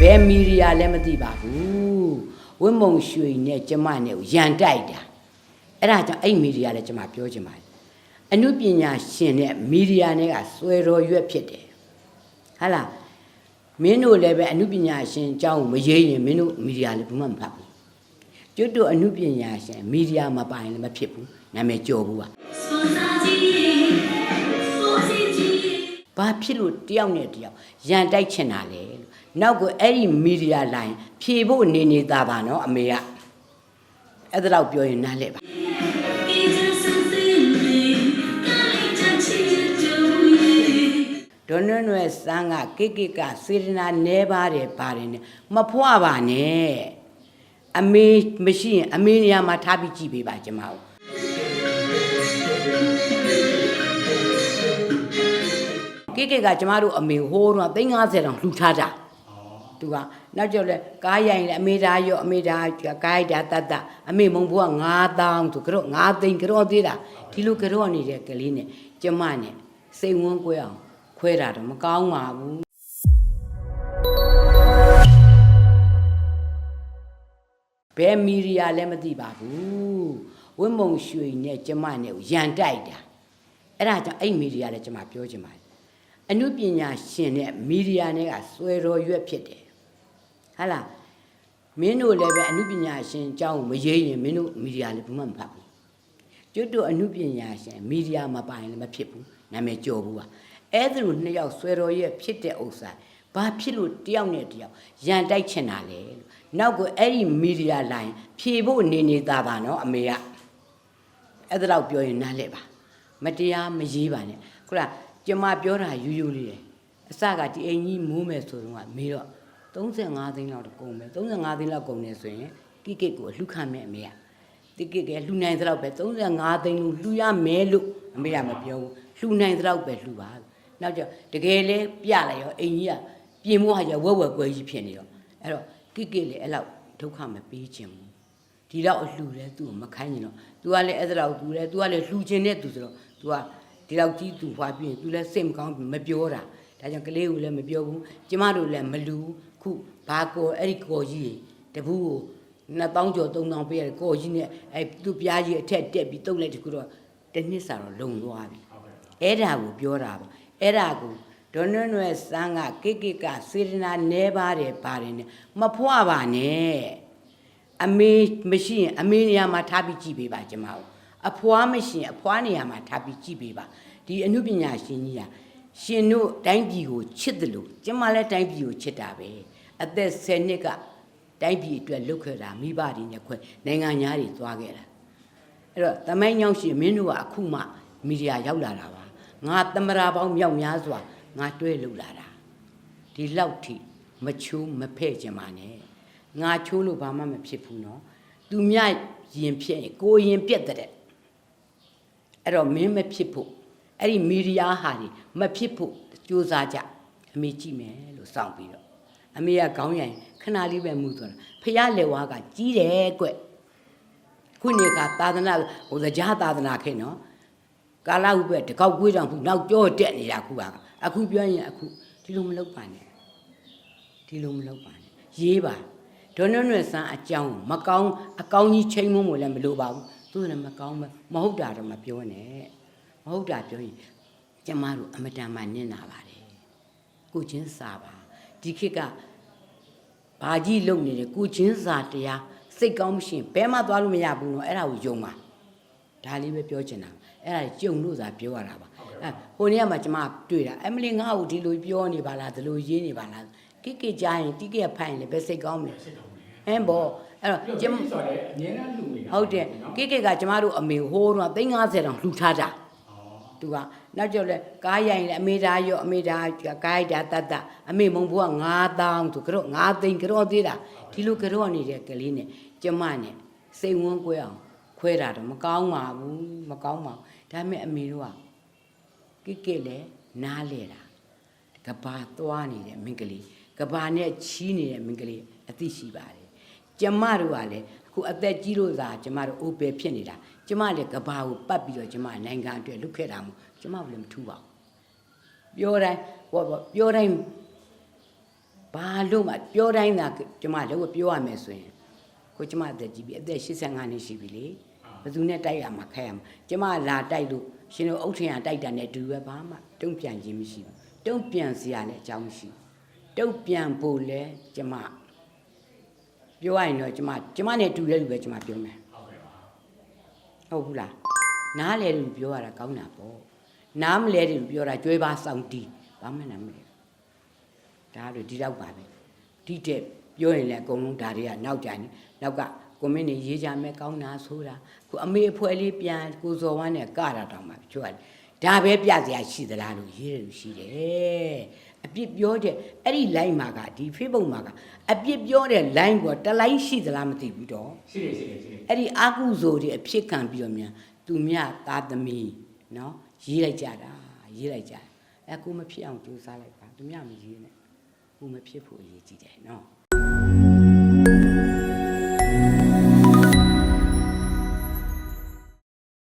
ဘယ်မီဒီယာလည်းမသိပါဘူးဝင်းမုံရွှေနဲ့ကျမနဲ့ကိုရန်တိုက်တာအဲ့ဒါကြောင့်အဲ့မီဒီယာလည်းကျမပြောချင်ပါတယ်အမှုပညာရှင်နဲ့မီဒီယာနဲ့ကဆွဲတော်ရွက်ဖြစ်တယ်ဟာလားမင်းတို့လည်းပဲအမှုပညာရှင်အကြောင်းကိုမရေးရင်မင်းတို့မီဒီယာလည်းဘူးမှမဖတ်ဘူးကျွတ်တို့အမှုပညာရှင်မီဒီယာမပိုင်လည်းမဖြစ်ဘူးနာမည်ကျော်ဘူးပါ ဘာဖြစ်လို့တယောက်နဲ့တယောက်ရန်တိုက်ချင်တာလဲလို့နောက်ကအဲ့ဒီမီဒီယာလိုင်းဖြေဖို့နေနေသားပါနော်အမေကအဲ့ဒါတော့ပြောရင်နားလဲပါဒေါ်နွဲ့နွဲ့စန်းကကိကိကစေရနာနဲပါတယ်ပါတယ်နဲ့မဖွာပါနဲ့အမေမရှိရင်အမေနေရာမှာထားပြီးကြည့်ပေးပါကျမတို့ ကိကိကကျမတို့အမေဟိုးတော့350တောင်လှူထားတာသူကနောက်ကျော်လဲကားရိုင်လဲအမေသားရောအမေသားကားရိုက်တာတတ်တတ်အမေမုံဘွား9000သူကတော့9သိန်းကတော့သေးတာဒီလိုကတော့နေတဲ့ကလေးနဲ့ကျမနဲ့စိတ်ဝန်းကွဲအောင်ခွဲတာတော့မကောင်းပါဘူးဘယ်မီဒီယာလည်းမသိပါဘူးဝင်းမုံရွှေနဲ့ကျမနဲ့ကိုရန်တိုက်တာအဲ့ဒါကြောင့်အဲ့မီဒီယာလည်းကျမပြောချင်ပါတယ် အမှုပညာရှင်နဲ့မီဒီယာနဲ့ကဆွဲတော်ရွက်ဖြစ်တယ်ဟာလားမင်းတို့လည်းပဲအမှုပညာရှင်အကြောင်းကိုမရေးရင်မင်းတို့မီဒီယာလည်းဘူးမှမဖတ်ဘူးကျွတ်တို့အမှုပညာရှင်မီဒီယာမပိုင်လည်းမဖြစ်ဘူးနာမည်ကျော်ဘူးပါအဲ့ဒါလိုနှစ်ယောက်ဆွဲတော်ရွက်ဖြစ်တဲ့ဥစ္စာဘာဖြစ်လို့တယောက်နဲ့တယောက်ရန်တိုက်ချင်တာလဲလို့နောက်ကအဲ့ဒီမီဒီယာလိုင်းဖြေဖို့နေနေသားပါနော်အမေကအဲ့ဒါတော့ပြောရင်နားလဲပါမတရားမရေးပါနဲ့ခုန ကျမပြောတာယူယူလေးတယ်အစကဒီအိမ်ကြီးမိုးမယ်ဆိုတော့ကမေးတော့35သိန်းလောက်တော့ကုန်မယ်35သိန်းလောက်ကုန်နေဆိုရင်ကိကိကိုလှူခံမယ်အမေကတိကိကလှူနိုင်သလောက်ပဲ35သိန်းလို့လှူရမယ်လို့အမေကမပြောဘူးလှူနိုင်သလောက်ပဲလှူပါနောက်ကျတကယ်လဲပြလိုက်ရောအိမ်ကြီးကပြင်မိုးဟာကျဝက်ဝက်ကွဲကြီးဖြစ်နေတော့အဲ့တော့ကိကိလည်းအဲ့လောက်ဒုက္ခမပေးခြင်းဘူး ဒီတော့အလှူလဲသူ့ကိုမခိုင်းရင်တော့ तू ကလည်းအဲ့ဒါတော့ तू လဲ तू ကလည်းလှူခြင်းနဲ့ तू ဆိုတော့ तू က ဒီလောက်ကြီး तू ဖွာပြီးရင် तू လည်းစိတ်မကောင်းဘူးမပြောတာဒါကြောင့်ကလေးကိုလည်းမပြောဘူးကျမတို့လည်းမလူခုဘာကောအဲ့ဒီကောကြီးတပူးကို2000ကျော်3000ပေးရတယ်ကောကြီးနဲ့အဲ့သူပြားကြီးအထက်တက်ပြီးတုတ်လိုက်တခုတော့တစ်နှစ်စာတော့လုံသွားပြီအဲ့ဒါကိုပြောတာပါအဲ့ဒါကိုဒေါ်နွဲ့နွဲ့စန်းကကိကိကစေရနာနဲပါတယ်ပါတယ်နဲ့မဖွာပါနဲ့အမေမရှိရင်အမေနေရာမှာထားပြီးကြည့်ပေးပါကျမတို့ အဖွားမရှိရင်အဖွားနေရာမှာထားပြီးကြည့်ပေးပါဒီအမှုပညာရှင်ကြီးကရှင်တို့တိုင်းပြည်ကိုချစ်တယ်လို့ကျမလည်းတိုင်းပြည်ကိုချစ်တာပဲအသက်10နှစ်ကတိုင်းပြည်အတွက်လုပ်ခဲ့တာမိဘတွေနဲ့ခွဲနိုင်ငံသားတွေသွားခဲ့တာအဲ့တော့တမိုင်းညောင်းရှင်မင်းတို့ကအခုမှမီဒီယာရောက်လာတာပါငါသမရာပေါင်းမြောက်များစွာငါတွဲလုပ်လာတာဒီလောက်ထိမချိုးမဖဲ့ကြပါနဲ့ငါချိုးလို့ဘာမှမဖြစ်ဘူးနော်သူမြရင်ဖြစ်ရင်ကိုရင်ပြက်တဲ့ အဲ့တော့မင်းမဖြစ်ဖို့အဲ့ဒီမီဒီယာဟာဒီမဖြစ်ဖို့ကြိုးစားကြအမေကြည့်မယ်လို့စောင့်ပြီးတော့အမေကခေါင်းရိုင်ခဏလေးပဲမှုဆိုတာဖះလက်ဝါးကကြီးတယ်ကွခုနေကသာသနာဟိုကြားသာသနာခဲ့နော်ကာလဥပ္ပတကောက်ကွေးတောင်ခုနောက်ကြောတက်နေတာခုပါအခုပြောရင်အခုဒီလိုမလုပ်ပါနဲ့ဒီလိုမလုပ်ပါနဲ့ရေးပါဒေါ်နွနွယ်ဆန်းအကြောင်းမကောင်းအကောင်းကြီးချိန်မုံမလည်းမလိုပါဘူး သူကလည်းမကောင်းမမဟုတ်တာတော့မပြောနဲ့မဟုတ်တာပြောရင်ကျမတို့အမတန်မှနင့်နာပါတယ်ကိုချင်းစာပါဒီခေတ်ကဘာကြီးလုံနေတယ်ကိုချင်းစာတရားစိတ်ကောင်းမရှင်ဘဲမှသွားလို့မရဘူးနော်အဲ့ဒါကိုယုံပါဒါလေးပဲပြောချင်တာအဲ့ဒါကြုံလို့သာပြောရတာပါအဲဟိုနေ့ကမှကျမတွေ့တာအမလီငါ့ကိုဒီလိုပြောနေပါလားဒီလိုရေးနေပါလားကိကိကြရင်တိကိကဖိုင်လေပဲစိတ်ကောင်းမလဲဟမ်ဘော အဲ့တော့ကျမဆိုတော့အငြင်းနဲ့လူနေတာဟုတ်တယ်ကိကိကကျမတို့အမေဟိုးတော့350တောင်လှူထားတာသူကနောက်ကျော်လဲကားရိုင်လဲအမေသားရောအမေသားကားရိုက်တာတတ်တတ်အမေမုံဘွား9000သူကတော့9သိန်းကတော့သေးတာဒီလိုကတော့နေတဲ့ကလေးနဲ့ကျမနဲ့စိတ်ဝန်းကွဲအောင်ခွဲတာတော့မကောင်းပါဘူးမကောင်းပါဘူးဒါပေမဲ့အမေတို့ကကိကိလဲနားလဲတာကဘာသွားနေတဲ့မင်္ဂလိကဘာနဲ့ချီးနေတဲ့မင်္ဂလိအသိရှိပါတယ် ကျမတို့ကလည်းအခုအသက်ကြီးလို့သာကျမတို့အိုပယ်ဖြစ်နေတာကျမလည်းကဘာကိုပတ်ပြီးတော့ကျမနိုင်ငံအတွက်လုပ်ခဲ့တာမို့ကျမကလည်းမထူပါဘူးပြောတိုင်းဟောပြောတိုင်းဘဘာလို့မှပြောတိုင်းသာကျမလည်းပြောရမယ်ဆိုရင်ကိုကျမအသက်ကြီးပြီအသက်85နှစ်ရှိပြီလေဘယ်သူနဲ့တိုက်ရမှာခက်ရမှာကျမလာတိုက်လို့ရှင်တို့အုတ်ထင်ရတိုက်တာနဲ့အတူပဲဘာမှတုံ့ပြန်ခြင်းမရှိဘူးတုံ့ပြန်စရာလည်းအကြောင်းမရှိဘူးတုံ့ပြန်ဖို့လဲကျမ ပြောရရင်တော့ကျမကျမနဲ့တူတဲ့လူပဲကျမပြောမယ်ဟုတ်ဘူးလားနားလဲလို့ပြောရတာကောင်းတာပေါ့နားမလဲတယ်လို့ပြောတာကြွဲပါဆောင်တီးဘာမှနားမလဲဒါလို့ဒီတော့ပါပဲဒီတဲ့ပြောရင်လည်းအကုန်လုံးဒါတွေကနောက်ကြနေနောက်ကကွန်မန့်နေရေးကြမယ်ကောင်းတာဆိုတာခုအမေအဖွဲလေးပြန်ကိုစော်ဝမ်းနဲ့ကတာတောင်မှကျွတ်ဒါပဲပြစရာရှိသလားလို့ရေးတယ်လို့ရှိတယ် အပြစ်ပြောတဲ့အဲ့ဒီ line မှာကဒီ Facebook မှာကအပြစ်ပြောတဲ့ line ကတလိုင်းရှိသလားမသိဘူးတော့ရှိတယ်ရှိတယ်ရှိတယ်အဲ့ဒီအာကုဇိုတွေအဖြစ်ခံပြီးတော့မြန်သူမြသားသမီးနော်ရေးလိုက်ကြတာရေးလိုက်ကြတယ်အဲကိုမဖြစ်အောင်ကြိုးစားလိုက်ပါသူမြမရေးနဲ့ကိုမဖြစ်ဖို့အရေးကြီးတယ်နော်